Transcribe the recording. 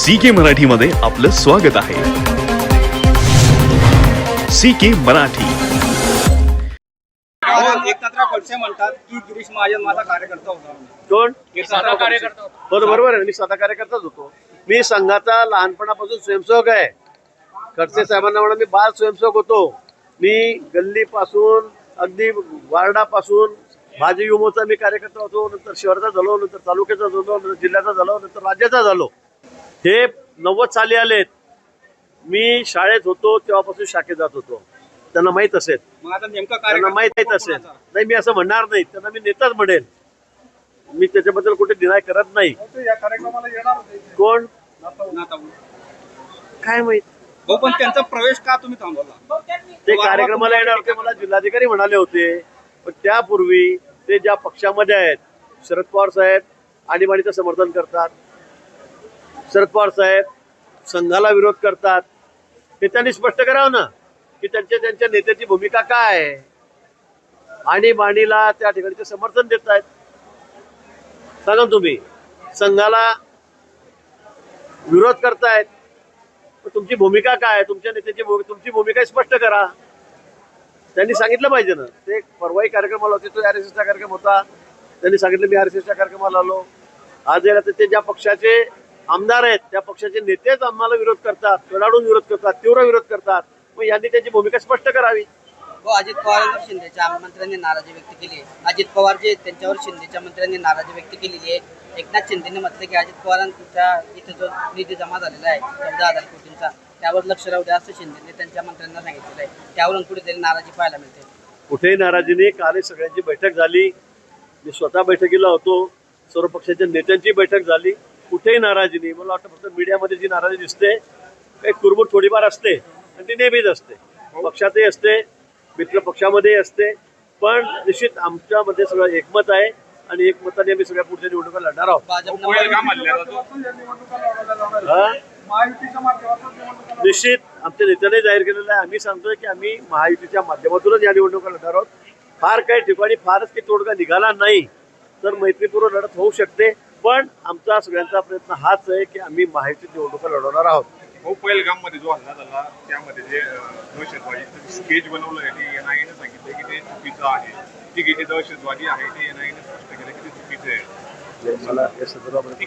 C K Marathi मध्ये आपलं स्वागत आहे. C K Marathi. Eknathrao Khadse म्हणतात की गिरीश महाजन माझा कार्यकर्ता होता. कोण? एकनाथराव खडसे. बरोबर आहे. मी स्वतः कार्यकर्ताच होतो. मी संघाचा लहानपणापासून स्वयंसेवक आहे. खडसे साहेबांना म्हणा मी बाल स्वयंसेवक होतो. मी गल्लीपासून अगदी वार्डापासून भाजी युमोचा मी कार्यकर्ता होतो. नंतर शहराचा झालो नंतर तालुक्याचा झालो नंतर जिल्ह्याचा झालो नंतर राज्याचा झालो. हे नव्वद साली आलेत. मी शाळेत होतो तेव्हापासून शाखेत जात होतो. त्यांना माहीत असेल. त्यांना माहीत असेल? नाही मी असं म्हणणार नाही. त्यांना मी नेताच म्हणेल. मी त्याच्याबद्दल कुठे डिनाय करत नाही. होते. कोण. काय माहीत? हो पण त्यांचा प्रवेश का तुम्ही थांबवला? ते कार्यक्रमाला येणार होते मला जिल्हाधिकारी म्हणाले होते. पण त्यापूर्वी ते ज्या पक्षामध्ये आहेत शरद पवार साहेब आणीबाणीचं समर्थन करतात. शरद पवार साहेब संघाला विरोध करतात. हे त्यांनी स्पष्ट करावं ना की त्यांच्या त्यांच्या नेत्याची भूमिका काय आहे? आणि माणीला त्या ठिकाणी ते समर्थन देत आहेत सांगा तुम्ही संघाला विरोध करतायत तुमची भूमिका काय? आहे तुमच्या नेत्याची तुमची भूमिका स्पष्ट करा. त्यांनी सांगितलं पाहिजे ना. ते परवाही कार्यक्रमाला होते तो आर एस एसचा कार्यक्रम होता. त्यांनी सांगितलं मी आर एस एसच्या कार्यक्रमाला आलो. आज याला ते ज्या पक्षाचे आमदार आहेत त्या पक्षाचे नेतेच आम्हाला विरोध करतात कडाडून विरोध करतात तीव्र विरोध करतात. मग यांनी त्यांची भूमिका स्पष्ट करावी. हो अजित पवारांवर शिंदेच्या मंत्र्यांनी नाराजी व्यक्त केली आहे. अजित पवार जे त्यांच्यावर शिंदेच्या मंत्र्यांनी नाराजी व्यक्त केलेली आहे. एकनाथ शिंदेने म्हटलं की अजित पवारांच्या इथे जो निधी जमा झालेला आहे चौदा हजार कोटींचा त्यावर लक्ष राहू द्या असं शिंदेने त्यांच्या मंत्र्यांना सांगितलेलं आहे. त्यावरून कुठेतरी नाराजी पाहायला मिळते. कुठेही नाराजी नाही. काल सगळ्यांची बैठक झाली. मी स्वतः बैठकीला होतो. सर्व पक्षाच्या नेत्यांची बैठक झाली. कुठेही नाराजी नाही. मला वाटतं फक्त मीडियामध्ये जी नाराजी दिसते काही कुरबुर थोडीफार असते आणि ती नेहमीच असते. पक्षातही असते मित्र पक्षामध्येही असते पण निश्चित आमच्यामध्ये सगळं एकमत आहे आणि एकमताने आम्ही सगळ्या पुढच्या निवडणुका लढणार आहोत? निश्चित आमच्या नेत्याने जाहीर केलेलं आहे. आम्ही सांगतोय की आम्ही महायुतीच्या माध्यमातूनच या निवडणुका लढणार आहोत. फार काही ठिकाणी फारच काही तोडगा निघाला नाही. तर मैत्रीपूर्व लढत होऊ शकते. पण आमचा सगळ्यांचा प्रयत्न हाच आहे की आम्ही महायुतीत निवडणुका लढवणार आहोत. हो पहिलगाममध्ये जो हल्ला झाला त्यामध्ये जे दहशतवादी स्केच बनवलं आहे ते एनआयने सांगितलं की ते चुकीचं आहे. ती जे दहशतवादी आहे ते एनआयने स्पष्ट केलं की ते चुकीचं आहे. मला या संदर्भामध्ये